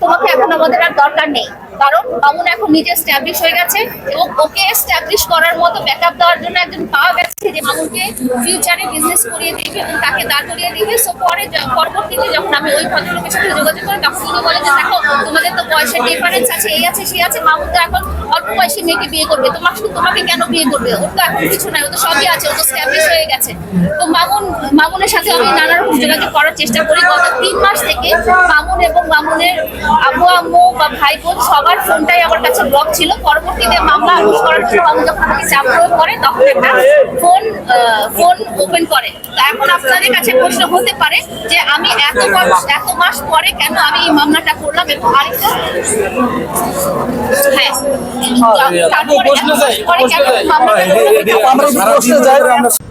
তোমাকে এখন আমাদের আর দরকার নেই। কারণ বামুন এখন নিজে স্ট্যাবলিশ হয়ে গেছে এবং ওকে স্ট্যাবলিশ করার মতো ব্যাকআপ দেওয়ার জন্য একজন পাওয়া গেছে। যে মামুনকে ফিউচারে বিজনেস করিয়ে দিবে এবং তাকে দাঁড় করিয়ে দিবে সো পরে পরবর্তীতে যখন আমি ওই ভদ্রলোকের সাথে যোগাযোগ করি তখন তিনি বলে যে, দেখো, তোমাদের তো পয়সার ডিফারেন্স আছে, এই আছে, সেই আছে মামুন তো এখন অল্প বয়সী মেয়েকে বিয়ে করবে। তোমার শুধু তোমাকে কেন বিয়ে করবে? ওর তো এখন কিছু নাই, ও তো সবই আছে, ও তো স্ট্যাবলিশ হয়ে গেছে। তো মামুন, মামুনের সাথে আমি নানা রকম যোগাযোগ করার চেষ্টা করি। গত তিন মাস থেকে মামুন এবং মামুনের আব্বু আম্মু বা ভাই বোন সবার ফোনটাই আমার কাছে ব্লক ছিল। পরবর্তীতে মামলা করার জন্য মামুন যখন আমাকে চাপ প্রয়োগ করে, তখন একটা ফোন ওপেন করে। তো এখন আপনাদের কাছে প্রশ্ন হতে পারে যে আমি এত মাস এত মাস পরে কেন আমি এই মামলাটা করলাম এবং আরেকটা হ্যাঁ। তারপরে এত মাস পরে কেন মামলাটা করলাম?